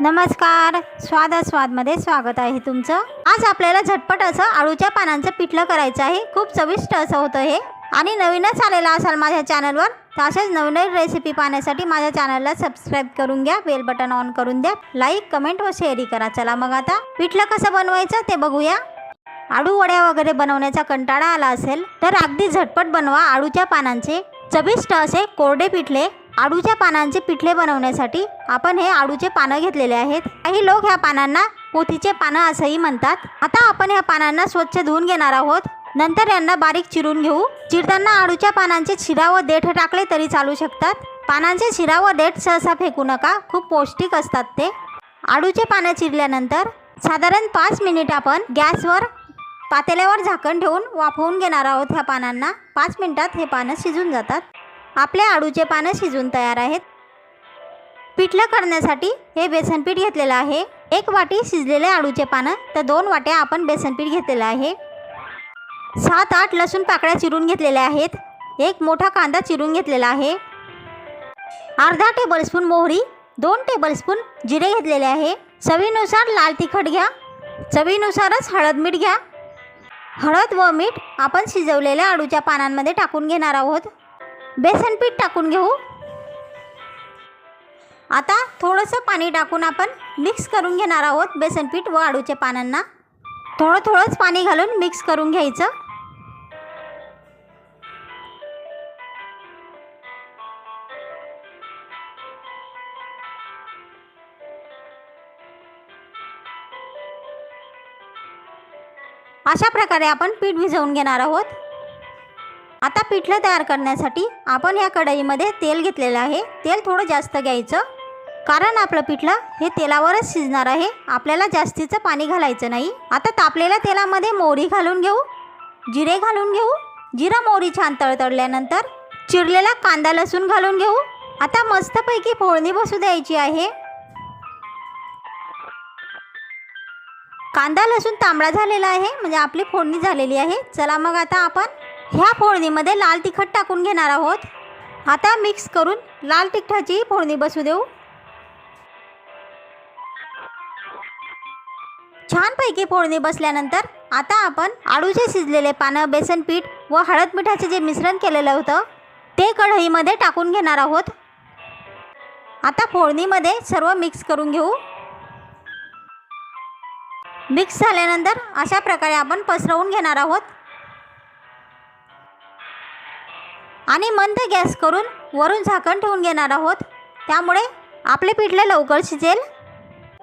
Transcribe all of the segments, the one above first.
नमस्कार. स्वाद स्वादमध्ये स्वागत आहे तुमचं. आज आपल्याला झटपट असं आळूच्या पानांचं पिठलं करायचं आहे. खूप चविष्ट असं होतं हे. आणि नवीनच आलेला असाल माझ्या चॅनलवर तर अशाच नवनवीन रेसिपी पाहण्यासाठी माझ्या चॅनलला सबस्क्राईब करून घ्या बेल बटन ऑन करून द्या. लाईक कमेंट व शेअरही करा. चला मग आता पिठलं कसं बनवायचं ते बघूया. आळू वड्या वगैरे बनवण्याचा कंटाळा आला असेल तर अगदी झटपट बनवा आळूच्या पानांचे. चविष्ट असे कोरडे पिठले. आडूच्या पानांचे पिठले बनवण्यासाठी आपण हे आडूचे पानं घेतलेले आहेत. काही लोक ह्या पानांना पोथीचे पानं असंही म्हणतात. आता आपण ह्या पानांना स्वच्छ धुवून घेणार आहोत. नंतर यांना बारीक चिरून घेऊ. चिरताना आळूच्या पानांचे शिरा व देठ टाकले तरी चालू शकतात. पानांचे शिरा व देठ सहसा फेकू नका. खूप पौष्टिक असतात ते. आळूचे पानं चिरल्यानंतर साधारण पाच मिनिट आपण गॅसवर पातेल्यावर झाकण ठेवून वाफवून घेणार आहोत ह्या पानांना. पाच मिनिटात हे पानं शिजून जातात. आपले आळूचे पानं शिजून तयार आहेत. पिठलं करण्यासाठी हे बेसनपीठ घेतलेलं आहे. एक वाटी शिजलेले आळूचे पानं तर दोन वाट्या आपण बेसनपीठ घेतलेलं आहे. सात आठ लसूण पाकळ्या चिरून घेतलेल्या आहेत. एक मोठा कांदा चिरून घेतलेला आहे. अर्धा टेबलस्पून मोहरी दोन टेबलस्पून जिरे घेतलेले आहे. चवीनुसार लाल तिखट घ्या. चवीनुसारच हळद मीठ घ्या. हळद व मीठ आपण शिजवलेल्या आळूच्या पानांमध्ये टाकून घेणार आहोत. बेसन पीठ टाकून घेऊ. आता थोडंसं पाणी टाकून आपण मिक्स करून घेणार आहोत बेसन पीठ व आळूच्या पानांना. थोडं थोडंच पाणी घालून मिक्स करून घ्यायचं. अशा प्रकारे आपण पीठ भिजवून घेणार आहोत. आता पिठलं तयार करण्यासाठी आपण या कढईमध्ये तेल घेतलेलं आहे. तेल थोडं जास्त घ्यायचं. कारण आपलं पिठलं हे तेलावरच शिजणार आहे. आपल्याला जास्तीचं पाणी घालायचं नाही. आता तापलेल्या तेलामध्ये मोहरी घालून घेऊ. जिरे घालून घेऊ. जिरं मोहरी छान तळतळल्यानंतर चिरलेला कांदा लसूण घालून घेऊ. आता मस्तपैकी फोडणी बसू द्यायची आहे. कांदा लसूण तांबडा झालेला आहे. म्हणजे आपली फोडणी झालेली आहे. चला मग आता आपण ह्या फोडणीमध्ये लाल तिखट टाकून घेणार आहोत. आता मिक्स करून लाल तिखटाची फोडणी बसू देऊ. छानपैकी फोडणी बसल्यानंतर आता आपण आळूचे शिजलेले पानं बेसन पीठ व हळद मिठाचे जे मिश्रण केलेलं होतं ते कढईमध्ये टाकून घेणार आहोत. आता फोडणीमध्ये सर्व मिक्स करून घेऊ. मिक्स झाल्यानंतर अशा प्रकारे आपण पसरवून घेणार आहोत. आणि मंद गॅस करून वरून झाकण ठेवून घेणार आहोत. त्यामुळे आपले पिठले लवकर शिजेल.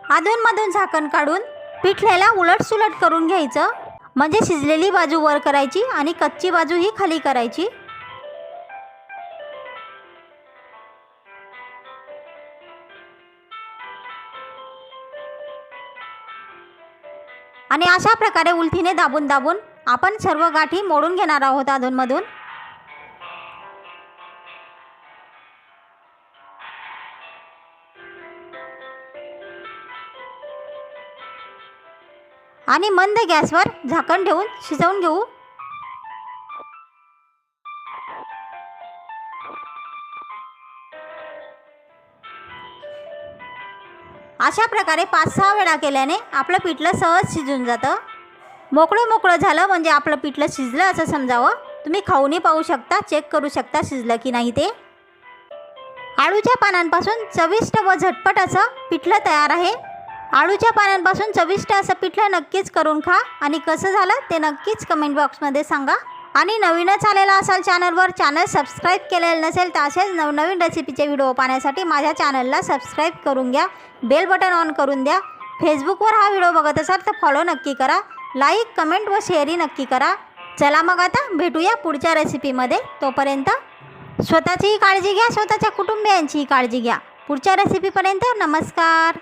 अधूनमधून झाकण काढून पिठल्याला उलटसुलट करून घ्यायचं. म्हणजे शिजलेली बाजू वर करायची आणि कच्ची बाजू ही खाली करायची. आणि अशा प्रकारे उलथीने दाबून दाबून आपण सर्व गाठी मोडून घेणार आहोत अधूनमधून. आणि मंद गॅसवर झाकण ठेवून शिजवून घेऊ. अशा प्रकारे पाच सहा वेळा केल्याने आपलं पिठलं सहज शिजून जातं. मोकळं मोकळं झालं म्हणजे आपलं पिठलं शिजलं असं समजावं. तुम्ही खाऊनही पाहू शकता चेक करू शकता शिजलं की नाही ते. आळूच्या पानांपासून चविष्ट व झटपट असं पिठलं तयार आहे. आळूच्या पानांपासून चविष्ट असं पिठलं नक्कीच करून खा. आणि कसं झालं ते नक्कीच कमेंट बॉक्समध्ये सांगा. आणि नवीनच आलेला असाल चॅनलवर चॅनल सबस्क्राईब केलेलं नसेल तर असेच नवनवीन रेसिपीचे व्हिडिओ पाहण्यासाठी माझ्या चॅनलला सबस्क्राईब करून घ्या. बेल बटन ऑन करून द्या. फेसबुकवर हा व्हिडिओ बघत असाल तर फॉलो नक्की करा. लाईक कमेंट व शेअरही नक्की करा. चला मग आता भेटूया पुढच्या रेसिपीमध्ये तोपर्यंत स्वतःचीही काळजी घ्या स्वतःच्या कुटुंबियांचीही काळजी घ्या. पुढच्या रेसिपीपर्यंत नमस्कार.